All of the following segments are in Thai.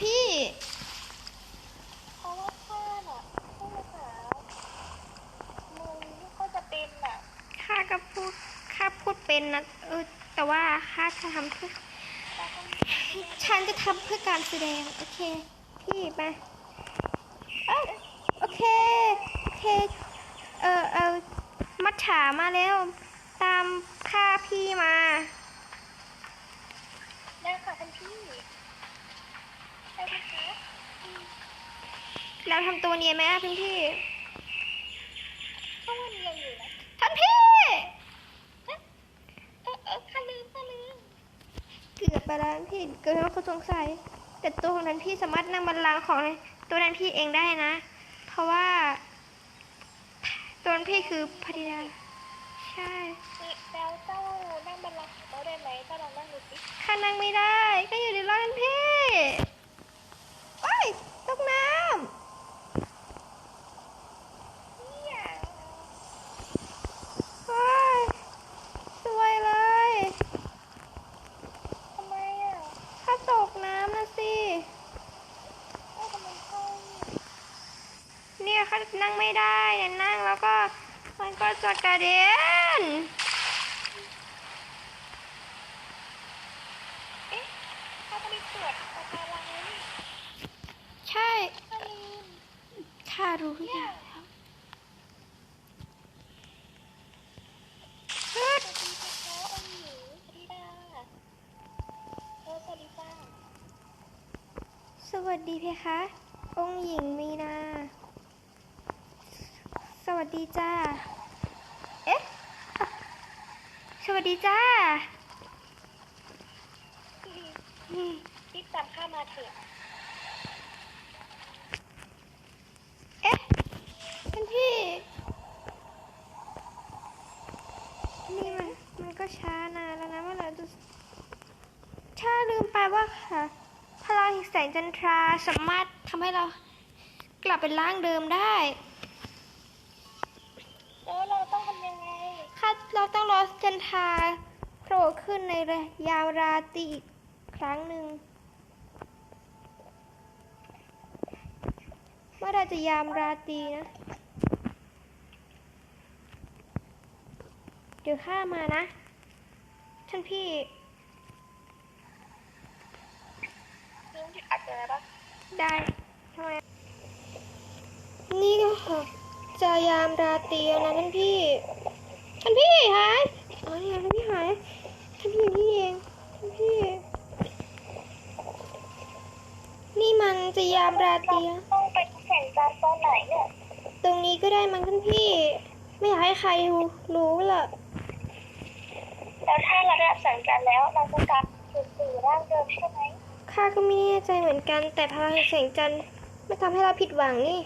พี่ เพราะว่าข้าน่ะพูดภามึงไม่จะเป็นอะข้าก็พูดข้าพูดเป็นนะเออแต่ว่าข้าจะทำเพื่อฉันจะทำเพื่อการแสดง โอเค พี่มาโอเคโอเคเออเออมัดฉามาแล้ว ตามข้าพี่มา ได้ค่ะท่านพี่ เราทำตัวเนียนไหมอะพี่พี่ก็ว่าเรียนอยู่นะท่านพี่เออเออข้าลืมข้าลืมเกือบไปแล้วพี่เกิดว่าเขาสงสัย แต่ตัวของนั้นพี่สามารถนั่งบัลลังก์ของตัวนั้นพี่เองได้นะ เพราะว่า ตัวนั้นพี่คือพธิดาใช่นี่แล้วเจ้านั่งบัลลังก์ของเจ้าได้ไหมเจ้าลองนั่งดูสิข้านั่งไม่ได้ ก็อยู่ในรถนั่นพี่โอ้ยตกน้ เนี่ยำโอ้ยสวยเลย ทำไมอะ ข้าตกน้ำนะสิเอ้าทำไมเข้าเนี่ยข้านั่งไม่ได้เนี่ยนั่งแล้วก็มันก็จะกระเด็นเอ๊ะข้าก็ไปตรวจปะการังแล้วนี่ใช่ข้าลืมข้ารู้ทุกอย่างแล้วเฮ้ย สวัสดีค่ะองค์หญิงพธิดาเออสวัสดีจ้า ส วัสดีเพคะ องค์หญิงมีนา สวัสดีจ้า เอ๊ะอะสวัสดีจ้าอืมรีบตามข้ามาเถอะ เอ๊ะท่านพี่ นี่มัน มันก็ช้านานแล้วนะเมื่อไหร่จะถ้าลืมไปว่าค่ะ พลังแห่งแสงจันทราสามารถทำให้เรากลับเป็นร่างเดิมได้ แล้วเราต้องทำยังไงค่ะเราต้องรอจันทราโผล่ขึ้นในระยามราตรีอีกครั้งหนึ่งเมื่อไรจะยามราตรีนะ เดี๋ยวข้ามานะท่านพี่ ลุงที่อัดอะไรปะได้ทำไมนี่ก็ค่ะจะยามราตรีแล้วนะท่านพี่ท่านพี่หายอ๋อนี่ไงท่านพี่หายท่านพี่อยู่นี่เองท่านพี่ นี่มันจะยามราตรีแล้วต้องไปแข่งการตอนไหนเนี่ย ตรงนี้ก็ได้มั้งท่านพี่ ไม่อยากให้ใครรู้รู้ล่ะแล้วถ้าเราได้รับสัญญาณแล้วเราจะกลับสู่สู่ร่างเดิมใช่ไหม ข้าก็ไม่แน่ใจเหมือนกัน แต่พลังแห่งแสงจันทร์ไม่ทำให้เราผิดหวังนี่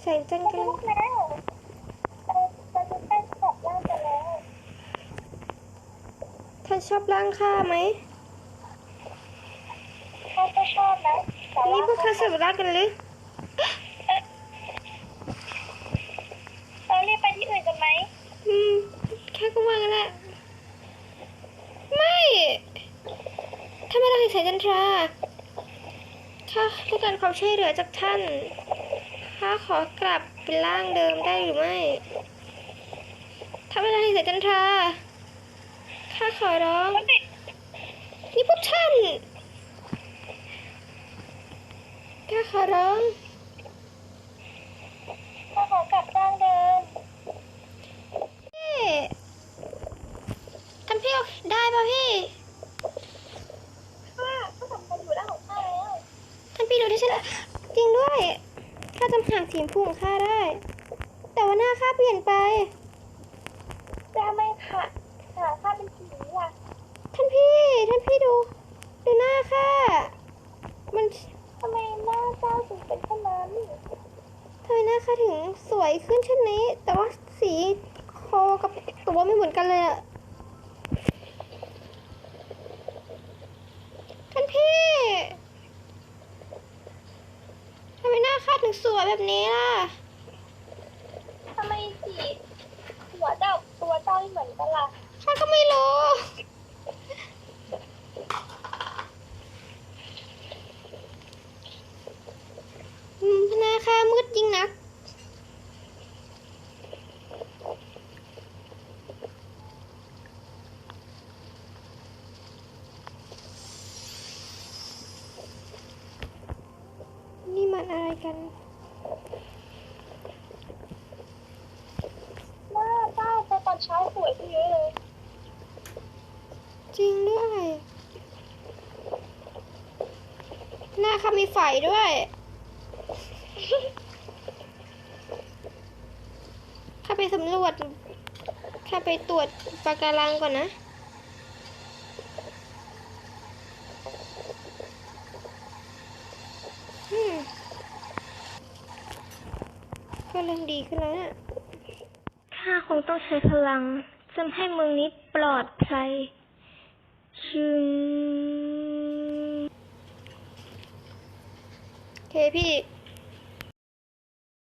แสงจันทร์เรากำจะลังลุกแล้วเราเราจะได้กลับร่างกันแล้วท่านชอบร่างข้าไหมเขาก็ชอบนะแต่นี่ว่าพวกข้าสบรักกันหรือ เราเรียกไปที่อื่นกันไหม อืม แค่ก็ว่ากันแหละไม่ทำไมเราถึงแสงจันทราข้าต้องการความช่วยเหลือจากท่านข้าขอกลับเป็นร่างเดิมได้หรือไม่ทำไมเราถึงแสงจันทราข้าขอร้องนี่พวกท่านข้าขอร้อง เราขอกลับร่างเดิม พี่ท่านพี่ได้ป่ะพี่ ข้าก็ทำกันอยู่แล้วของข้าแล้ว ท่านพี่ดูที่ฉันจริงด้วย ข้าจำหางสีชมพูของข้าได้ แต่ว่าหน้าข้าเปลี่ยนไปจะไม่ค่ะหาข้าเป็นผีอะท่านพี่ ท่านพี่ดู ดูหน้าข้ามันทำไมหน้าเจ้าถึงเป็นเช่นนั้นทำไมหน้าข้าถึงสวยขึ้นเช่นนี้ แต่ว่าสีคอกับตัวไม่เหมือนกันเลยอะ สวยแบบนี้ล่ะทำไมสีหัวเจ้าตัวเจ้าไม่เหมือนกันล่ะฉันก็ไม่รู้ อืมนาคามืดจริงนัก นี่มันอะไรกัน หน้าใต้ไปตอนเช้าสวยขึ้นเยอะเลย จริงด้วยหน้าเขามีไฝด้วย ข้าไปสำรวจ ข้าไปตรวจปะการังก่อนนะ อืม ก็ เริ่มดีขึ้นแล้วเนี่ยข้าคงต้องใช้พลังจนให้เมืองนี้ปลอดภัยชึงโอเคพี่